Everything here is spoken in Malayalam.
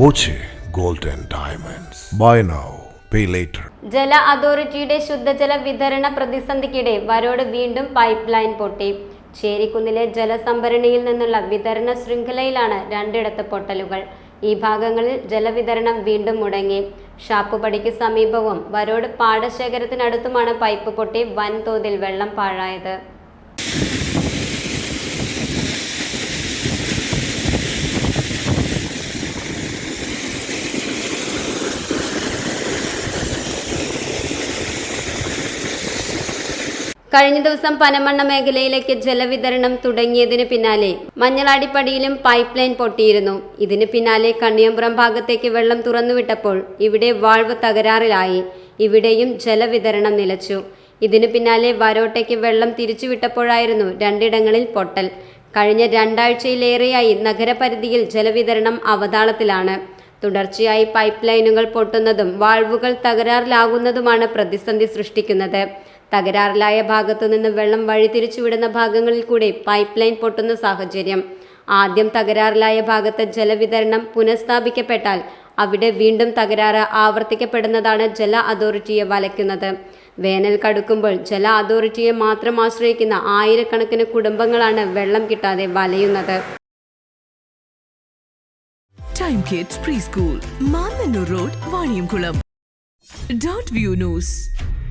Boche gold and diamonds. Buy now pay later ജല അതോറിറ്റിയുടെ ശുദ്ധജല വിതരണ പ്രതിസന്ധിക്കിടെ വരോട് വീണ്ടും പൈപ്പ് ലൈൻ പൊട്ടി. ചേരിക്കുന്നിലെ ജലസംഭരണിയിൽ നിന്നുള്ള വിതരണ ശൃംഖലയിലാണ് രണ്ടിടത്ത് പൊട്ടലുകൾ. ഈ ഭാഗങ്ങളിൽ ജലവിതരണം വീണ്ടും മുടങ്ങി. ഷാപ്പുപടിക്ക് സമീപവും വരോട് പാടശേഖരത്തിനടുത്തുമാണ് പൈപ്പ് പൊട്ടി വൻതോതിൽ വെള്ളം പാഴായത്. കഴിഞ്ഞ ദിവസം പനമണ്ണ മേഖലയിലേക്ക് ജലവിതരണം തുടങ്ങിയതിന് പിന്നാലെ മഞ്ഞളാടിപ്പടിയിലും പൈപ്പ് ലൈൻ പൊട്ടിയിരുന്നു. ഇതിന് പിന്നാലെ കണ്ണിയമ്പുറം ഭാഗത്തേക്ക് വെള്ളം തുറന്നുവിട്ടപ്പോൾ ഇവിടെ വാൾവ് തകരാറിലായി. ഇവിടെയും ജലവിതരണം നിലച്ചു. ഇതിന് പിന്നാലെ വരോട്ടയ്ക്ക് വെള്ളം തിരിച്ചുവിട്ടപ്പോഴായിരുന്നു രണ്ടിടങ്ങളിൽ പൊട്ടൽ. കഴിഞ്ഞ രണ്ടാഴ്ചയിലേറെയായി നഗരപരിധിയിൽ ജലവിതരണം അവതാളത്തിലാണ്. തുടർച്ചയായി പൈപ്പ് ലൈനുകൾ പൊട്ടുന്നതും വാൾവുകൾ തകരാറിലാകുന്നതുമാണ് പ്രതിസന്ധി സൃഷ്ടിക്കുന്നത്. തകരാറിലായ ഭാഗത്തു നിന്ന് വെള്ളം വഴിതിരിച്ചുവിടുന്ന ഭാഗങ്ങളിൽ കൂടി പൈപ്പ് ലൈൻ പൊട്ടുന്ന സാഹചര്യം. ആദ്യം തകരാറിലായ ഭാഗത്ത് ജലവിതരണം പുനഃസ്ഥാപിക്കപ്പെട്ടാൽ അവിടെ വീണ്ടും തകരാറ് ആവർത്തിക്കപ്പെടുന്നതാണ് ജല അതോറിറ്റിയെ വലയ്ക്കുന്നത്. വേനൽ കടുക്കുമ്പോൾ ജല അതോറിറ്റിയെ മാത്രം ആശ്രയിക്കുന്ന ആയിരക്കണക്കിന് കുടുംബങ്ങളാണ് വെള്ളം കിട്ടാതെ വലയുന്നത്. Time kids pre school road Vaniyamkulam dot view news